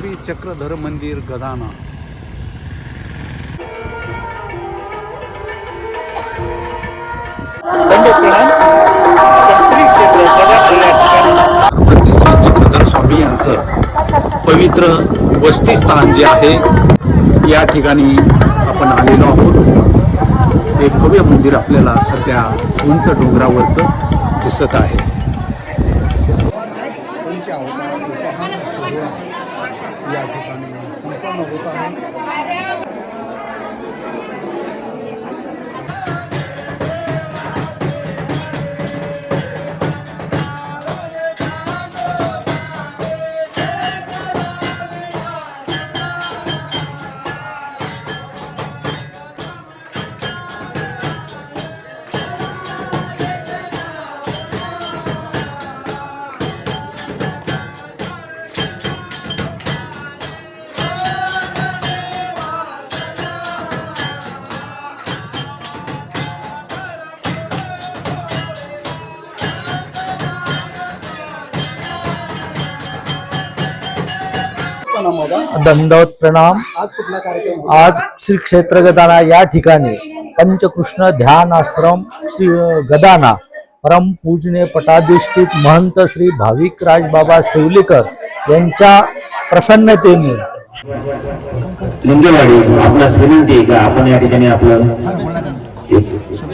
श्री चक्रधर मंदिर गदाना श्री या चक्रधर स्वामी यांचं पवित्र वस्तीस्थान जे आहे या ठिकाणी आपण आलेलो आहोत. हे भव्य मंदिर आपल्याला सध्या उंच डोंगरावरचं दिसत आहे. दंडवत प्रणाम. आज कुठला कार्यक्रम आज श्री क्षेत्र गदाना या ठिकाणी पंचकृष्ण ध्यान आश्रम श्री गदाना परम पूजनीय पटाधिष्ठित महंत श्री भाविक राजबाबा सेवलेकर यांच्या प्रसन्नतेने. लिंगेवाडी आपणास विनंती आहे का आपण या ठिकाणी आपलं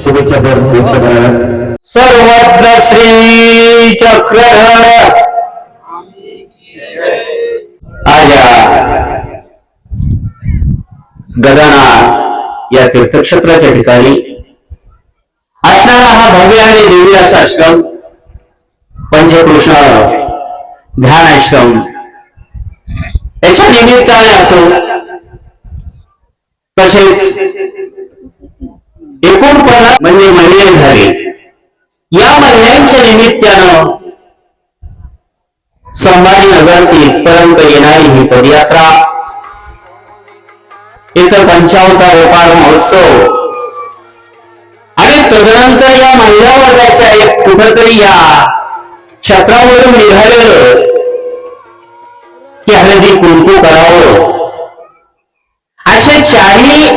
शुभेच्छा पर व्यक्त कराव्यात. सर्वत्र श्री चक्रधर आज या गदाना या तीर्थक्षेत्राच्या ठिकाणी. असणारा हा भव्य आणि दिव्य असा आश्रम पंचकृष्ण ध्यान आश्रम याच्या निमित्ताने असो तसेच एकोणपन्नास म्हणजे महिने झाले. या महिन्यांच्या निमित्तानं संभाजीनगरातील पर्यंत येणारी ही पदयात्रा इथं पंचावता व्यापार महोत्सव. आणि तदनंतर या महिला वर्गाच्या एक कुठंतरी या क्षेत्रावरून निघालेलं की हळदी कुंकू करावं. अशा चारही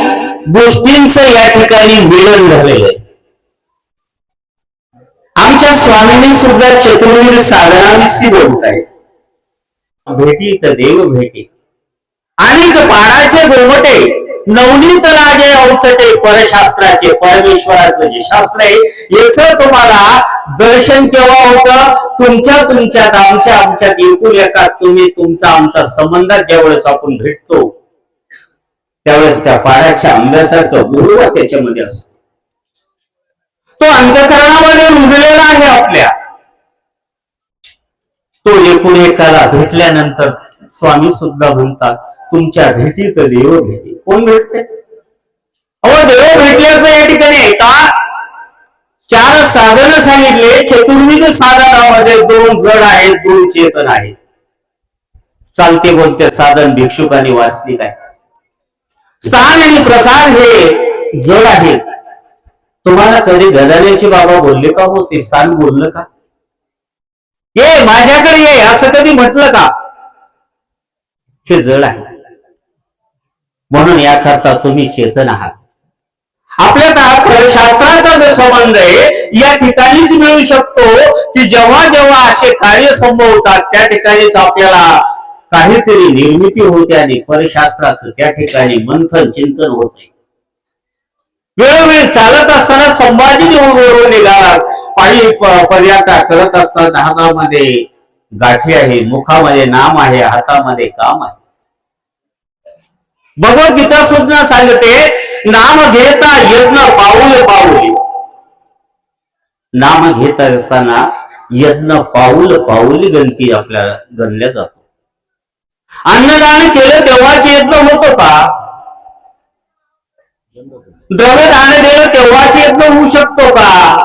गोष्टींच या ठिकाणी मिलन झालेलं आहे. आमच्या स्वामींनी सुद्धा चतुर्विध साधनाविषयी बोलत आहे भेटी तर देव भेटी. आणि बाळाचे गोमटे नवनीत लागे औचटे परशास्त्राचे परमेश्वराचं जे शास्त्र आहे याच तुम्हाला दर्शन केव्हा होतं? तुमच्या तुमच्यात आमच्या आमच्यात एकूण एकात तुम्ही तुमचा आमचा संबंध ज्यावेळेस आपण भेटतो त्यावेळेस त्या पाण्याच्या आंब्यासारखं गुरुवा त्याच्यामध्ये असतो. तो अंतकरणामध्ये रुजलेला आहे आपल्या. तो एकूण एकाला भेटल्यानंतर स्वामी सुद्धा म्हणतात तुमच्या भेटीत देव भेटी. कोण भेटते? अहो देव भेटल्याचं या ठिकाणी का? चार साधन सांगितले चतुर्विध साधनामध्ये दोन जड आहेत दोन चेतन आहेत. चालते बोलते साधन भिक्षुक आणि वास्तविक आहे. स्थान आणि प्रसाद हे जड आहेत. तुम्हाला कधी गदाण्याचे बाबा बोलले का हो? ते स्थान बोललं का? ये माझ्याकडे ये असं कधी म्हटलं का? हे जड आहे. म्हणून याकरता तुम्ही चेतन आहात. आपल्या शास्त्राचा जो संबंध आहे या ठिकाणीच मिळू शकतो की जेव्हा जेव्हा असे कार्य संभवतात त्या ठिकाणीच आपल्याला काहीतरी निर्मिती होते आणि परशास्त्राचं त्या ठिकाणी मंथन चिंतन होते. वेळोवेळी चालत असताना संभाजी वरून निघाला. पायी प- करत असताना हातामध्ये गाठी आहे मुखामध्ये नाम आहे हातामध्ये काम आहे. भगवद्गीता सुद्धा सांगते नाम घेता यज्ञ पाऊल पाऊली. नाम घेत असताना यज्ञ पाऊल पाऊली गणती आपल्याला गणल्या जातो. अन्नदान केलं तेव्हाच यज्ञ होतो का? द्रव्यदान केलं तेव्हाच यज्ञ होऊ शकतो का?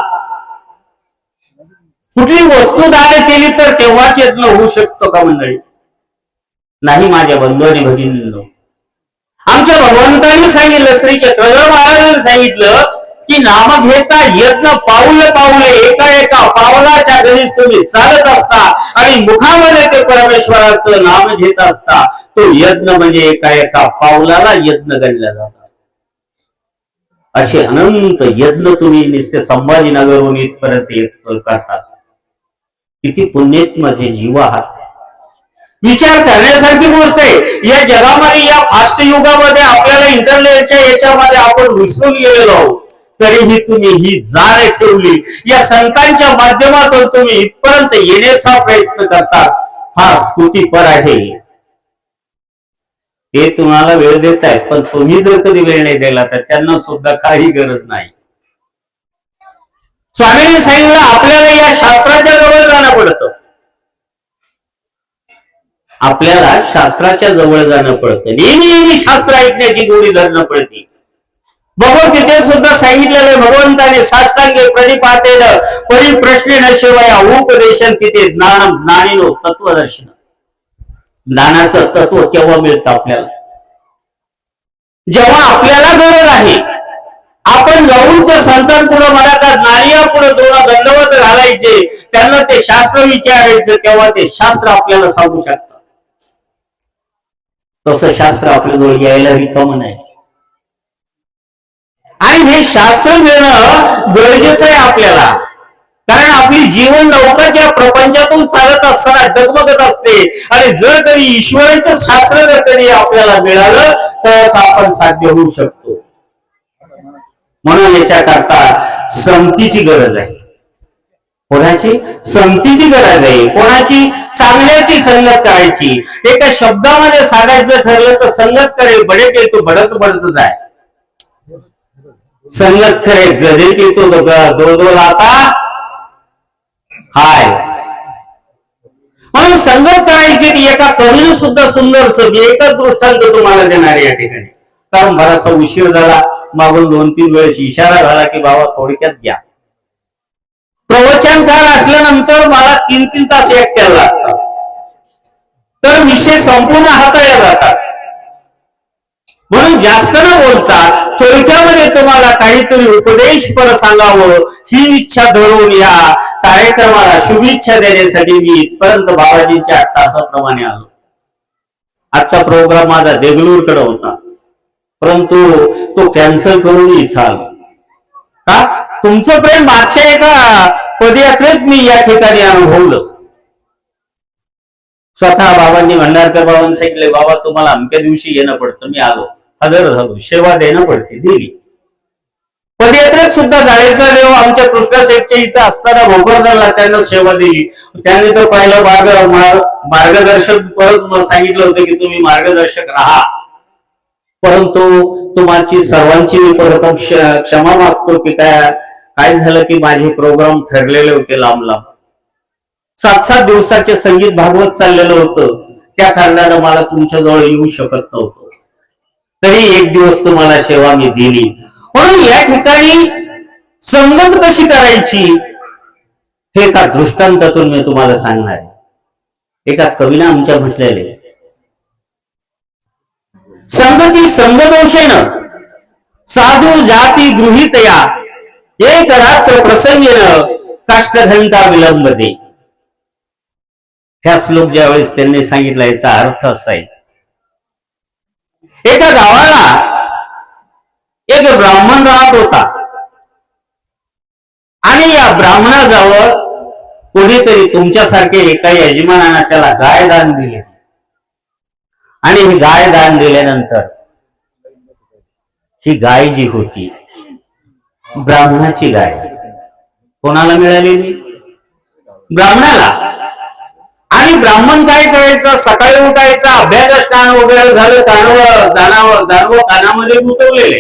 कुठली वस्तू दान केली तर तेव्हाच यज्ञ होऊ शकतो का मंडळी? नाही माझ्या बंधू आणि भगिनींनो आमच्या भगवंतांनी सांगितलं श्री चक्रधर महाराजांनी सांगितलं की नाम घेता यत्न पाऊल पाऊले एका एका पावलाच्या गणित तुम्ही चालत असता आणि मुखामध्ये ते परमेश्वराचं नाम घेत असता. तो यज्ञ म्हणजे एका एका पावलाला यज्ञ गणला जातात असे अनंत यज्ञ तुम्ही नुसते संभाजीनगरहून इथपर्यंत करतात. किती पुण्यात्माचे जीव आहात विचार करण्यासारखी गोष्ट आहे. या जगामध्ये या फास्ट युगामध्ये आपल्याला इंटरनेटच्या याच्यामध्ये आपण विसरून गेलेलो आहोत. तरीही तुम्ही ही जाण ठेवली. या संतांच्या माध्यमातून तुम्ही इथपर्यंत येण्याचा प्रयत्न करता फार स्तुतीपर आहे. ते तुम्हाला वेळ देत आहेत पण तुम्ही जर कधी वेळ नाही दिला तर त्यांना सुद्धा काही गरज नाही. स्वामींनी सांगितलं आपल्याला या शास्त्राच्या जवळ जाणं पडतं आपल्याला शास्त्राच्या जवळ जाणं पडतं. नेहमी नेहमी शास्त्र ऐकण्याची गोडी धरणं पडते. भगवद्गीतेत सुद्धा सांगितलेलं आहे भगवंताने साष्टांगे प्रणिपातेन परिप्रश्नेन शिवाय उपदेशन तिथे ज्ञान ज्ञानीनो तत्वदर्शन ज्ञानाचं तत्व केव्हा मिळतं आपल्याला? जेव्हा आपल्याला गरज आहे आपण जाऊन त्या संतांपुढे मला त्या नारिया पुढे दोन दंडवत घालायचे त्यांना ते शास्त्र विचारायचं तेव्हा ते शास्त्र आपल्याला सांगू शकतात तसं शास्त्र आपल्याजवळ यायला रिकाम नाही आणि हे शास्त्र मिळणं गरजेचं आहे आपल्याला. कारण आपली जीवन नौकाच्या प्रपंचातून चालत असताना डगमगत असते आणि जर कधी ईश्वराचं शास्त्र जर कधी आपल्याला मिळालं तर आपण साध्य होऊ शकतो. म्हणून याच्या करता संतीची गरज आहे. कोणाची संतीची गरज आहे कोणाची चांगल्याची संगत करायची एका शब्दामध्ये सांगायचं ठरलं तर संगत करे बडे के तो बडत बडत जाय. संगत करे गजे की तो दो दो लाता हाय म्हणून संगत करायची ती एका कवीनं सुद्धा सुंदर सगळी एकच दृष्टांत तुम्हाला देणार या ठिकाणी. कारण बराचसा उशीर झाला मागून दोन तीन वेळेस इशारा झाला की बाबा थोडक्यात घ्या. प्रवचनकार असल्यानंतर मला तीन तीन तास एकट्याला लागतात. तर विषय संपूर्ण हाताळल्या जातात. म्हणून जास्त न बोलता थोडक्यामध्ये तुम्हाला काहीतरी उपदेश पर सांगावं ही इच्छा धरून या कार्यक्रमाला शुभेच्छा देण्यासाठी मी इथपर्यंत बाबाजींच्या तासाप्रमाणे आलो. आजचा प्रोग्राम माझा देगलूरकडे होता. परंतु तो कॅन्सल करून इथं आलो. का? तुमचं प्रेम मागच्या एका पदयात्रेत मी या ठिकाणी अनुभवलं. स्वतः बाबांनी भंडारकर बाबांनी सांगितले बाबा तुम्हाला अमक्या दिवशी येणं पडतं. मी आलो. हजर झालो सेवा देणं पडते दिली पदयात्रेत सुद्धा जायचा देव हो. आमच्या कृष्णा सेठच्या इथं असताना भोगरदरला त्यांना सेवा दिली. त्यांनी तर पाहिलं मार्ग मार्गदर्शक परत सांगितलं होतं की तुम्ही मार्गदर्शक राहा. परंतु तुमची सर्वांची मी परत क्षमा मागतो की काय काय झालं की माझे प्रोग्राम ठरलेले होते लांब लांब. सात सात दिवसाचे संगीत भागवत चाललेलं होतं. त्या कारणानं मला तुमच्याजवळ येऊ शकत नव्हतं. तरी एक दिवस तुम्हाला सेवा मी दिली. म्हणून या ठिकाणी संगत कशी करायची? हे एका दृष्टांतातून मी तुम्हाला सांगणार आहे. एका कवीनं आमच्या म्हटलेले. संगती संगदोषेन साधू जाती गृहीतया. एक रात्र प्रसंगेन काष्टघंटा विलंबते. ह्या श्लोक ज्यावेळेस त्यांनी सांगितला याचा अर्थ असा आहे. एका गावाला एक ब्राह्मण राहत होता. आणि या ब्राह्मणाजवळ कोणीतरी तुमच्यासारखे एका यजमानानं त्याला गाय दान दिले. आणि ही गाय दान दिल्यानंतर ही गाय जी होती. ब्राह्मणाची गाय. कोणाला मिळालेली ब्राह्मणाला. आणि ब्राह्मण काय करायचं? सकाळी उठायचा अभ्यास स्नान वगैरे झालं कानव जाणावं जाणव कानामध्ये गुंतवलेले.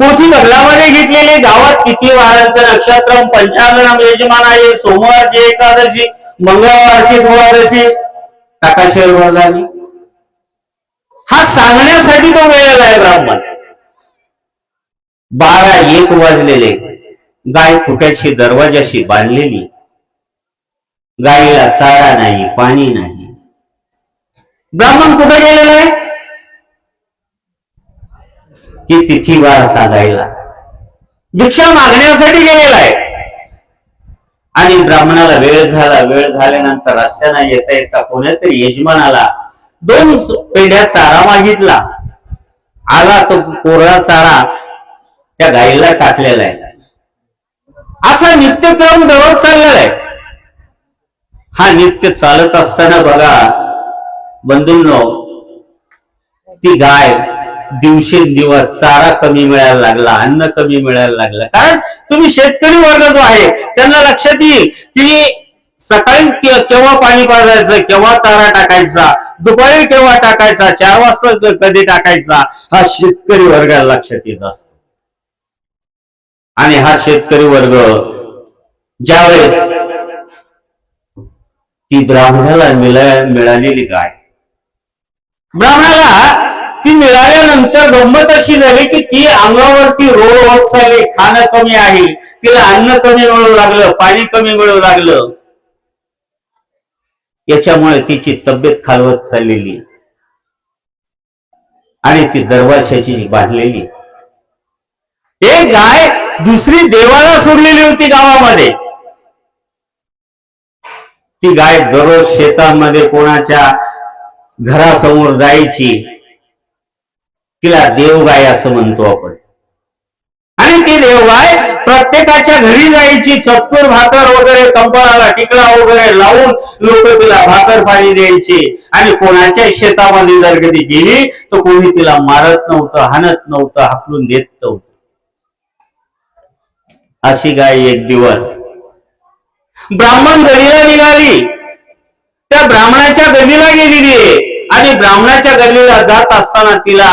पोथी बदलामध्ये घेतलेले गावात किती वारांचं नक्षत्र? पंचांग यजमान आहे सोमवारची एकादशी मंगळवारची द्वादशी. टाकाशेर झाली. हा सांगण्यासाठी तो वेळेला आहे ब्राह्मण. बारा एक वाजलेले. गाय फुट्याची दरवाजाशी बांधलेली. गाईला चारा नाही पाणी नाही. ब्राह्मण कुठे गेलेला आहे? की तिथीवार सांगायला भिक्षा मागण्यासाठी गेलेला आहे. आणि ब्राह्मणाला वेळ झाला वेळ झाल्यानंतर रस्त्यानं येता येता कोणीतरी यजमानाला दोन पेढ्या चारा मागितला. आला तो कोरडा चारा त्या गायीला टाकलेला आहे. असा नित्यक्रम दररोज चाललेला आहे. हा नित्य चालत असताना बघा बंधूंनो ती गाय दिवसेंदिवस चारा कमी मिळायला लागला अन्न कमी मिळायला लागलं. कारण तुम्ही शेतकरी वर्ग जो आहे त्यांना लक्षात येईल की सकाळी केव्हा पाणी पाजायचं केव्हा चारा टाकायचा दुपारी केव्हा टाकायचा चार वाजता कधी टाकायचा हा शेतकरी वर्गाला लक्षात येत असतो. आणि हा शेतकरी वर्ग ज्यावेळेस ती ब्राह्मणाला मिळा- मिळालेली गाय. ब्राह्मणाला ती मिळाल्यानंतर गंमत अशी झाली की ती अंगावरती रोड होत चालली खाणं कमी आहे तिला अन्न कमी मिळू लागलं पाणी कमी मिळू लागलं. याच्यामुळे तिची तब्येत खालवत चाललेली. आणि ती दरवाजाची बांधलेली. एक गाय दुसरी देवाला सोडलेली होती गावामध्ये. ती गाय दररोज शेतामध्ये कोणाच्या घरासमोर जायची तिला देवगाय असं म्हणतो आपण. आणि ती देवगाय प्रत्येकाच्या घरी जायची चतकुर भाकर वगैरे कंपळाला टिकला वगैरे लावून लोक तिला भाकर पाणी द्यायची. आणि कोणाच्या शेतामध्ये जर कधी गेली तर कोणी तिला मारत नव्हतं हाणत नव्हतं हाकलून देत नव्हतं. अशी गाय एक दिवस ब्राह्मण गलीला निघाली. त्या ब्राह्मणाच्या गल्लीला गेलेली आहे. आणि ब्राह्मणाच्या गल्लीला जात असताना तिला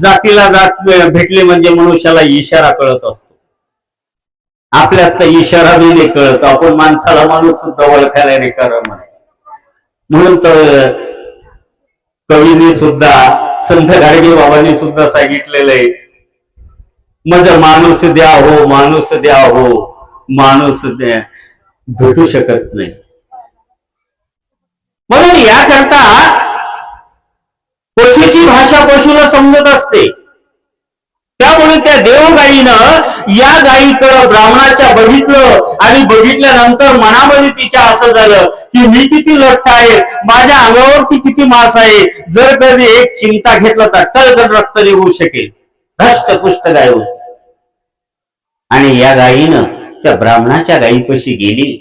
जातीला जात भेटले म्हणजे मनुष्याला इशारा कळत असतो. आपल्यात तर इशारा बी नाही कळत. आपण माणसाला माणूस सुद्धा ओळखायला रे कारण म्हणून तर कवीने सुद्धा संत गाडगे बाबांनी सुद्धा सांगितलेलं आहे मज माणूस द्या हो माणूस द्या हो माणूस द्या भेटू शकत नाही. म्हणून याकरता पशुची भाषा पशुला समजत असते. त्यामुळे त्या देवगाईनं या गायीकडं ब्राह्मणाच्या बघितलं आणि बघितल्यानंतर मनामध्ये तिच्या असं झालं की मी किती लठ्ठ आहे माझ्या अंगावरती किती मास आहे जर कधी एक चिंता घेतला तर टळकन रक्त निघू शकेल. धष्टपुष्ट गाय होती. आणि या गायीनं त्या ब्राह्मणाच्या गायीपाशी गेली.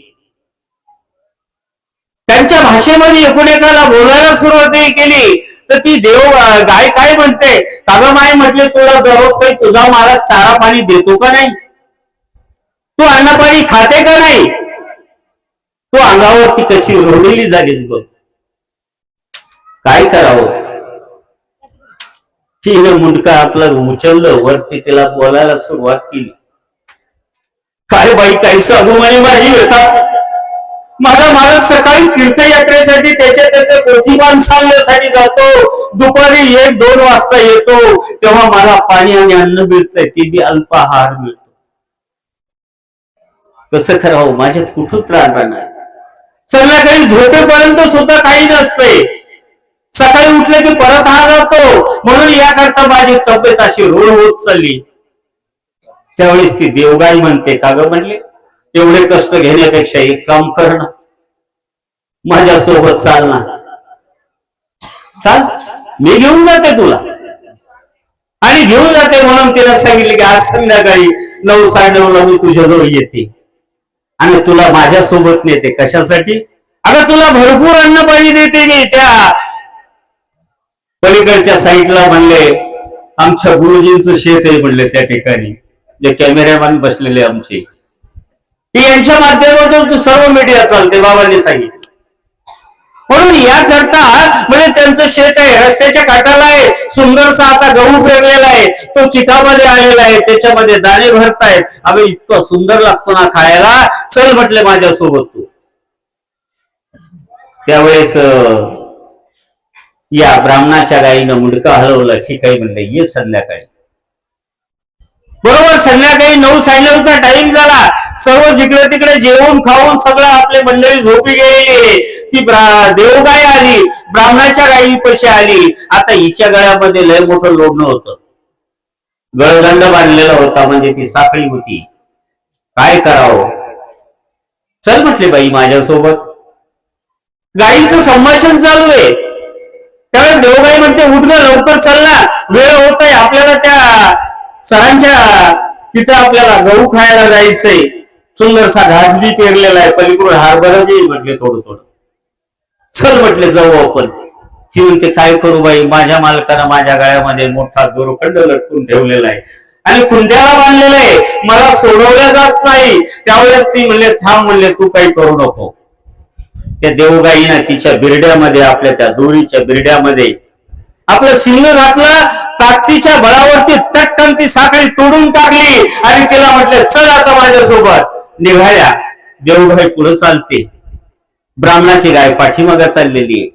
त्यांच्या भाषेमध्ये एकूणेकाला बोलायला सुरुवात केली. तर ती देव गाय काय म्हणते? कागं माय म्हटले तुला दररोज काही तुझा मला चारा पाणी देतो का नाही? तू अन्न पाणी खाते का नाही? तू अंगावरती कशी रोडलेली झालीस बघ. काय करावं? तिनं मुंडका आपला उचललं वरती तिला बोलायला सुरुवात केली. काय बाई काही सांगू म्हणे माझी येतात माझा मालक सकाळी तीर्थयात्रेसाठी त्याच्या त्याचे पोथीमान सांगण्यासाठी जातो. दुपारी एक दोन वाजता येतो. तेव्हा मला पाणी आणि अन्न मिळतंय किती अल्पाहार मिळतो. कसं करावं? माझ्यात कुठून राहणार? नाही संध्याकाळी झोपेपर्यंत सुद्धा काही नसते सकाळी उठले की परत हा जातो. म्हणून याकरता माझी तब्येत अशी रोड होत चालली. त्यावेळेस ती देवगाई म्हणते का ग? म्हणले एवढे कष्ट घेण्यापेक्षा एक काम करणं माझ्यासोबत माझ्या सोबत चाल ना चाल मी घेऊन जाते तुला. आणि घेऊन जाते म्हणून तिला सांगितले की आज संध्याकाळी नऊ साडेनऊला मी तुझ्याजवळ येते. आणि तुला माझ्यासोबत नेते. कशासाठी? अगं तुला भरपूर अन्न पाणी देते मी त्या. पलीकडच्या साईडला म्हणले आमच्या गुरुजींचं शेत आहे म्हणले त्या ठिकाणी. जे कॅमेरामॅन बसलेले आमचे. यांच्या माध्यमातून तू सर्व मीडिया चालते बाबांनी सांगितलं. म्हणून याकरता म्हणजे त्यांचं शेत आहे रस्त्याच्या काठाला आहे सुंदरसा आता गहू पेरलेला आहे तो चिकामध्ये आलेला आहे त्याच्यामध्ये दाणे भरतायत. अगं इतकं सुंदर लागतो ना खायला. चल म्हटले माझ्यासोबत तू. त्यावेळेस या ब्राह्मणाच्या गाईनं मुंडका हलवलं ठीक आहे म्हणलं ये संध्याकाळी. बरोबर संध्याकाळी नऊ साडेनऊचा टाइम झाला. सर्व जिकडे तिकडे जेवून खाऊन सगळं आपले मंडळी झोपी गेलेली. ती देवगाय आली ब्राह्मणाच्या गायी पैसे आली. आता हिच्या गळ्यामध्ये लय मोठं लोडणं होतं. गळदंड बांधलेला होता म्हणजे ती साखळी होती. काय करावं? चल म्हटले बाई माझ्यासोबत. गाईचं संभाषण चालू आहे. त्यावेळेस देवबाई म्हणते उठग लवकर चल ना. वेळ होत आहे आपल्याला त्या सरांच्या तिथं आपल्याला गहू खायला जायचंय. सुंदरसा घास बी पेरलेला आहे पलीकडून हारभर बी म्हटले थोडं थोडं. चल म्हटले जाऊ आपण. ही म्हणते काय करू बाई? माझ्या मालकानं माझ्या गळ्यामध्ये मोठा दोरखंड लटकून ठेवलेला आहे. आणि खुंट्याला बांधलेलं आहे. मला सोडवल्या जात नाही. त्यावेळेस ती म्हणले थांब म्हणले तू काही करू नको. त्या देवगाईनं तिच्या बिरड्यामध्ये आपल्या त्या दोरीच्या बिरड्यामध्ये आपलं सिंह घातलं ताकदीच्या बळावरती टक्कन ती साखळी तोडून टाकली आणि तिला म्हटलं चल आता माझ्यासोबत. निघाल्या. देवगाई पुढे चालते. ब्राह्मणाची गाय पाठीमागा चाललेली आहे.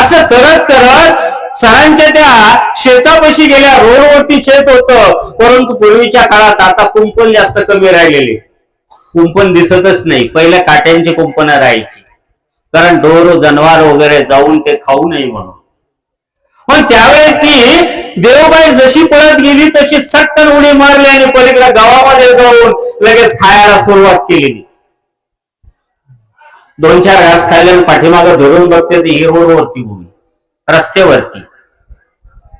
असं करत करत सरांच्या त्या शेतापाशी गेल्या रोडवरती शेत होतं. परंतु पूर्वीच्या काळात आता कुंपण जास्त कमी राहिलेले. कुंपण दिसतच नाही. पहिल्या काट्यांची कुंपण राहायची. कारण ढोर जनावर वगैरे जाऊन ते खाऊ नये म्हणून. पण त्यावेळेस ती देवबाई जशी पळत गेली तशी सट्टन उडी मारली आणि पलीकडे गावामध्ये जाऊन लगेच खायला सुरुवात केलेली. दोन चार घास खाल्ल्याने पाठीमागं धरून बघते ती ही रोडवरती उभी रस्त्यावरती.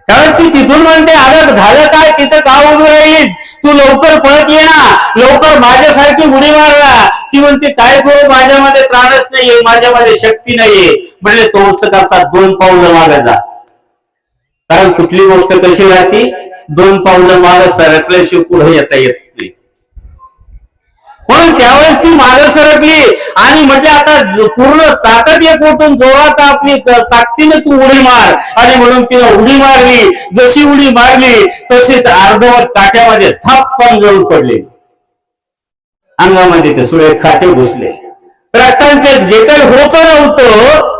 त्यावेळेस ती तिथून म्हणते अगं झालं काय? तिथं का उभी राहिलीस? तू लवकर पळत ये ना. लवकर माझ्यासारखी उडी मार ती म्हणते काय करू माझ्यामध्ये त्राणच नाहीये माझ्यामध्ये शक्ती नाहीये. म्हणले तोडसकाचा दोन पाऊल मागे जा. कारण कुठली गोष्ट कशी राहते? दोन पावलं मागं सरकल्याशिवाय पुढे येता येत नाही. म्हणून त्यावेळेस ती मागे सरकली आणि म्हटले आता पूर्ण ताकद एक ओतून जोरात आपली ताकदीने तू उडी मार. आणि म्हणून तिनं उडी मारली. जशी उडी मारली तशीच अर्धवट काट्यामध्ये थप्पन जळून पडले. अंगामध्ये ते सुळे खाटे घुसले. रक्तांचे जे काही होतं नव्हतं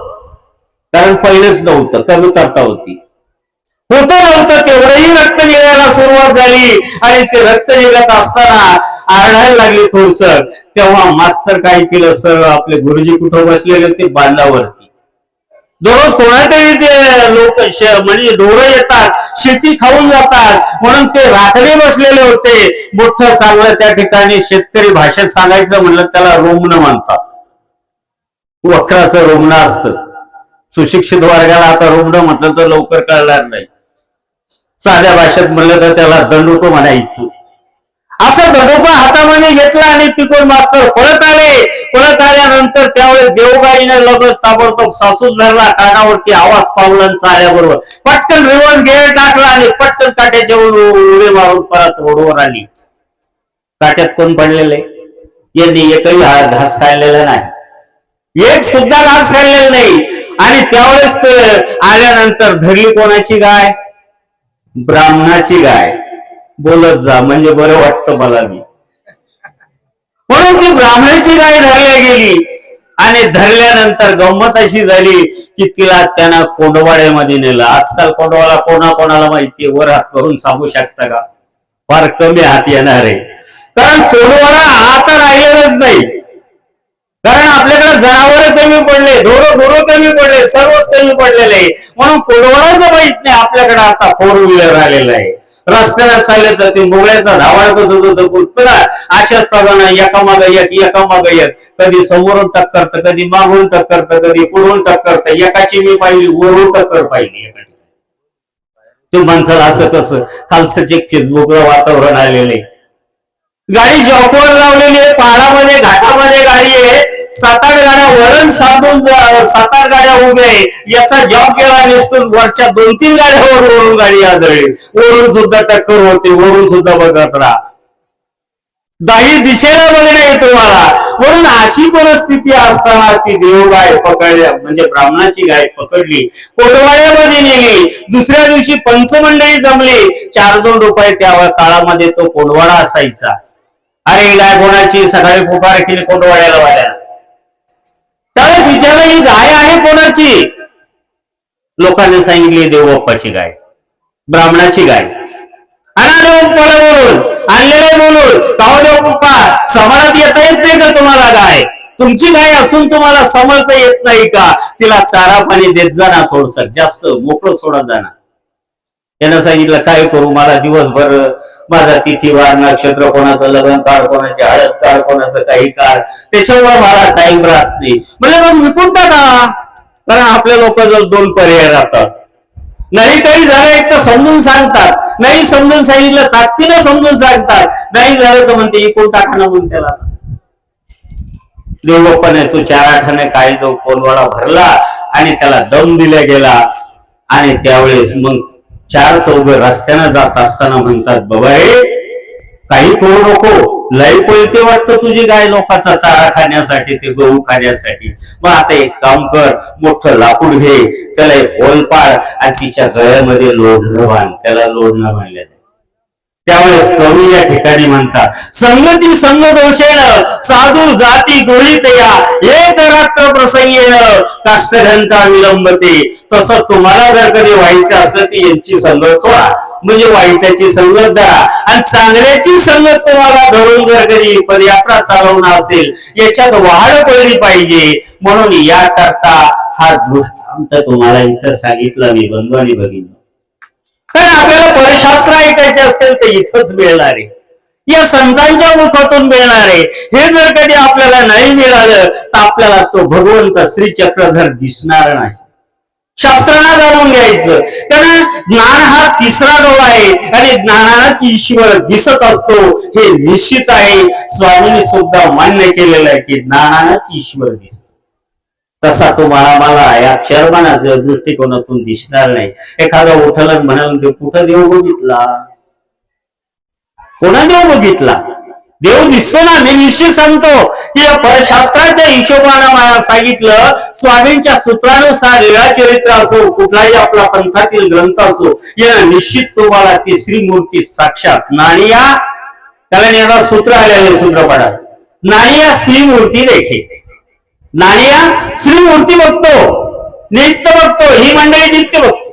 कारण पहिलेच नव्हतं कमी करता होती. होतं नव्हतं तेवढंही रक्त निघायला सुरुवात झाली. आणि ते रक्त निघत असताना आरडायला लागली थोडस. तेव्हा मास्तर काय केलं सर? आपले गुरुजी कुठं बसलेले होते? बांधावरती. दररोज कोणातरी ते लोक म्हणजे ढोरं येतात शेती खाऊन जातात. म्हणून ते राखडे बसलेले होते. मोठं चांगलं त्या ठिकाणी शेतकरी भाषेत सांगायचं म्हणलं त्याला रोमणं म्हणतात. वक्राचं रुग्ण असतं. सुशिक्षित वर्गाला आता रुग्ण म्हटलं तर लवकर कळणार नाही. साध्या भाषेत म्हणलं तर त्याला दंडुक म्हणायचं. असं दंडुक हातामध्ये घेतला आणि तिकडून मास्तर परत आले. पळत आल्यानंतर त्यावेळेस देवबाईने लगेच ताबडतोब सासून धरला कानावरती आवाज पावला चाल्याबरोबर पटकन रिवर्स गेअर टाकला आणि पटकन काट्याच्या वर उडे मारून परत रोडवर आली. काट्यात कोण पडलेले यांनी एकही घास काढलेला नाही. एक सुद्धा घास काढलेला नाही. आणि त्यावेळेस आल्यानंतर धरली कोणाची गाय? ब्राह्मणाची गाय. बोलत जा म्हणजे बरं वाटतं मला मी म्हणून ती ब्राह्मणाची गाय धरल्या गेली. आणि धरल्यानंतर गंमत अशी झाली की तिला त्यानं कोंडवाड्यामध्ये नेलं. आजकाल कोंडवाला कोणा कोणाला माहितीये? वर हात करून सांगू शकता का? फार कमी हात येणार आहे. कारण कोंडवाडा हा तर राहिलेलाच नाही. कारण आपल्याकडे जनावर कमी पडले ढोरं ढोरं कमी पडले सर्वच कमी पडलेले आहे. म्हणून कोडवडाचं माहीत नाही आपल्याकडे आता फोर व्हीलर आलेलं आहे. रस्त्याला चालले तर ते मुगळ्याचा धावाळ कसं जसं पुन्हा अशाच प्रमाणे एकामाग एक एकामाग एक कधी समोरून टक्कर तर कधी मागून टक्कर तर कधी पुढून टक्कर तर एकाची मी पाहिली वरून टक्कर पाहिली एका ते माणसाला असं कसं खालचं जे फेसबुकला वातावरण आलेलं आहे. गाडी जॉकवर लावलेली आहे पहाडामध्ये घाटामध्ये गाडी आहे. सात आठ गाड्या वरण साधून सातार सात आठ गाड्या उभे याचा जॉब केला निसटून वरच्या दोन तीन गाड्यावर वरून गाडी आदळली. वरून सुद्धा टक्कर होते. वरून सुद्धा बघत राहा. दाही दिशेला बघणे आहे तुम्हाला. म्हणून अशी परिस्थिती असताना ती देवगाय पकडल्या म्हणजे ब्राह्मणाची गाय पकडली. कोटवाड्यामध्ये नेली. दुसऱ्या दिवशी पंचमंडळी जमली. चार दोन रुपये त्या काळामध्ये तो कोंडवाडा असायचा. अरे गाय कोणाची? सकाळी पुकार केली कोंडवाड्याला वाड्याला. विचारलं ही गाय आहे कोणाची? लोकांनी सांगितली देवबाप्पाची गाय. ब्राह्मणाची गाय. आणा बोलून आणलेले बोलून. काव देवप्पा समाजात येता येत नाही का तुम्हाला गाय? तुमची गाय असून तुम्हाला समजता येत नाही का? तिला चारा पाणी देत जाणार थोडस. जास्त मोकळं सोडत जाणार त्यानं सांगितलं काय करू? मला दिवसभर माझा तिथीवार नक्षत्र कोणाचं लग्न काढ कोणाची हळद काढ कोणाचं काही काढ. त्याच्यामुळे मला टाइम राहत नाही. म्हणजे मग विकून टाका कारण आपल्या लोक जर दोन पर्याय राहतात. नाही काही झालं एक तर समजून सांगतात. नाही समजून सांगितलं ताकदीनं समजून सांगतात. नाही झालं तर म्हणते एकूण टाका ना म्हणून त्याला? देवबाप्पाने तो चार आठाने काही जो कोलवाडा भरला आणि त्याला दम दिला गेला. आणि त्यावेळेस मग चार चौघ रस्त्यानं जात असताना म्हणतात बाबा रे काही करू नको. लय पळते वाटतं तुझी गाय लोकांचा चारा खाण्यासाठी ते गहू खाण्यासाठी. मग आता एक काम कर मोठं लाकूड घे त्याला एक होल पाड आणि तिच्या गळ्यामध्ये लोढणं बांध. त्याला लोढणं बांधल्या त्यावेळेस कवी या ठिकाणी म्हणतात संगती संग दोषेण साधू जाती गृहीत या एक रात्र प्रसंगेन काष्टघंटा विलंबते. तसं तुम्हाला जर कधी व्हायचं असलं की यांची संगत सोडा. म्हणजे वाईटाची संगत धरा. आणि चांगल्याची संगत तुम्हाला धरून जर कधी पदयात्रा चालवणं असेल याच्यात वाढ पडली पाहिजे. म्हणून याकरता हा दृष्टांत तुम्हाला इथं सांगितलं निबंध आणि भगिनी. कारण आपल्याला शास्त्र ऐकायचे असेल तर इथंच मिळणार आहे. या संतांच्या मुखातून मिळणार आहे. हे जर कधी आपल्याला नाही मिळालं तर आपल्याला तो भगवंत श्री चक्रधर दिसणार नाही. शास्त्रांना जाणून घ्यायचं. कारण ज्ञान हा तिसरा डोळा आहे आणि ज्ञानालाच ईश्वर दिसत असतो. हे निश्चित आहे. स्वामींनी सुद्धा मान्य केलेलं आहे की ज्ञानालाच ईश्वर दिसतो. तसा तुम्हाला मला या शर्माना दृष्टिकोनातून दिसणार नाही. एखादा उठला म्हणाल देव कुठं देव बघितला? कोणा देव बघितला? देव दिसतो ना मी निश्चित सांगतो. की या परशास्त्राच्या हिशोबानं मला सांगितलं स्वामींच्या सूत्रानुसार लीळा चरित्र असो कुठलाही आपला पंथातील ग्रंथ असो या निश्चित तुम्हाला ती श्रीमूर्ती साक्षात नाणिया त्याला याला सूत्र आलेले सूत्रपडा नाणिया श्रीमूर्ती देखे नाणिया श्रीमूर्ती बघतो नित्य बघतो ही मंडळी नित्य बघतो.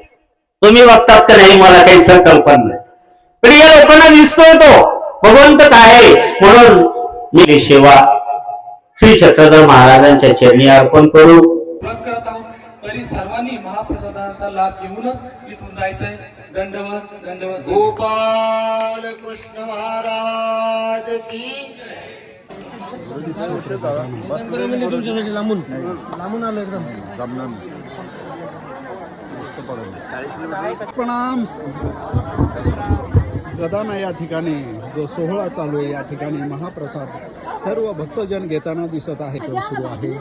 तुम्ही बघतात का नाही मला काही संकल्पना नाही. पण या लोकांना दिसतोय तो. भगवंत काय आहे. म्हणून मी सेवा श्री चक्रधर महाराजांच्या चरणी अर्पण करू. तरी सर्वांनी महाप्रसादाचा लाभ घेऊनच इथून जायचंय. दंडवत दंडवत. गोपाल कृष्ण महाराज की प्रणाम गदाना या ठिकाणी जो सोहळा चालू आहे या ठिकाणी महाप्रसाद सर्व भक्तजन घेताना दिसत आहे तो सुरू आहे.